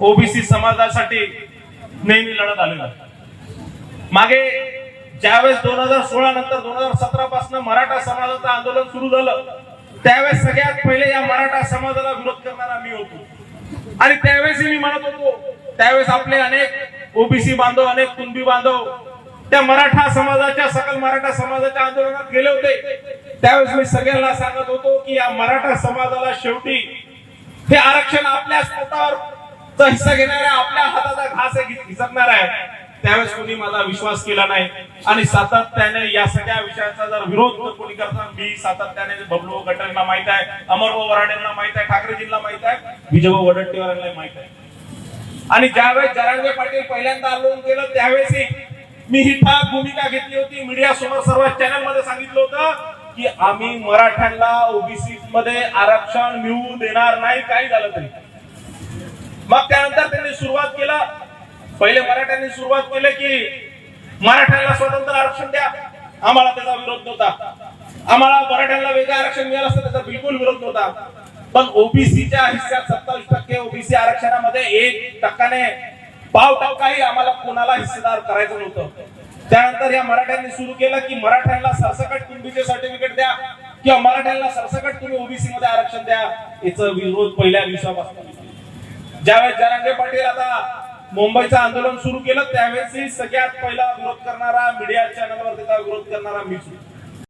OBC समाजासाठी नेहमी लढत आलेलो मागे ज्यावेळेस दोन हजार सोळा नंतर दोन हजार सतरा पासून मराठा समाजाचं आंदोलन सुरू झालं त्यावेळेस सगळ्यात पहिले या मराठा समाजाला विरोध करणारा मी होतो. आणि त्यावेळेस मी म्हणत होतो त्यावेळेस आपले अनेक ओबीसी बांधव अनेक कुणबी बांधव त्या मराठा समाजाच्या सकल मराठा समाजाच्या आंदोलनात गेले होते. त्यावेळेस मी सगळ्यांना सांगत होतो की या मराठा समाजाला शेवटी हे आरक्षण आपल्या स्वतःवर पोटावर हिस्सा घेणाऱ्या आपल्या हाताचा घास आहे आहे. त्यावेळेस कोणी माझा विश्वास केला नाही. आणि सातत्याने या सगळ्या विषयाचा जर विरोध कोणी करता? मी सातत्याने बबलू गटांना माहीत आहे अमरभाऊ वराडेंना माहीत आहे ठाकरेजींना माहीत आहे विजयभाऊ वडट्टीवारांना माहीत आहे. आणि ज्यावेळेस जरांगे पाटील पहिल्यांदा आंदोलन केलं त्यावेळेसही मी ही ठाक भूमिका घेतली होती. मीडिया समोर सर्व चॅनलमध्ये सांगितलं होतं की आम्ही मराठ्यांना ओबीसी मध्ये आरक्षण मिळू देणार नाही काही झालं तरी. मग त्यानंतर त्यांनी सुरुवात केलं. पहिले मराठ्यांनी सुरुवात केली की मराठ्यांना स्वतंत्र आरक्षण द्या. आम्हाला त्याचा विरोध नव्हता. आम्हाला मराठ्यांना वेगळं आरक्षण मिळालं असतं त्याचा बिलकुल विरोध नव्हता. पण ओबीसीच्या हिस्सात सत्तावीस टक्के ओबीसी आरक्षणामध्ये एक टक्काने पाव टक्काही आम्हाला कोणाला हिस्सेदार करायचं नव्हतं. त्यानंतर या मराठ्यांनी सुरू केलं की मराठ्यांना सरसकट कुणबीचे सर्टिफिकेट द्या किंवा मराठ्यांना सरसकट तुम्ही ओबीसी मध्ये आरक्षण द्या. याचा विरोध पहिल्या दिवसापासून. ज्यावेळेस जरांगे पाटील आता मुंबईचं आंदोलन सुरू केलं त्यावेळेस सगळ्यात पहिला विरोध करणारा मीडिया चॅनलवर त्याचा विरोध करणारा मीच होतो.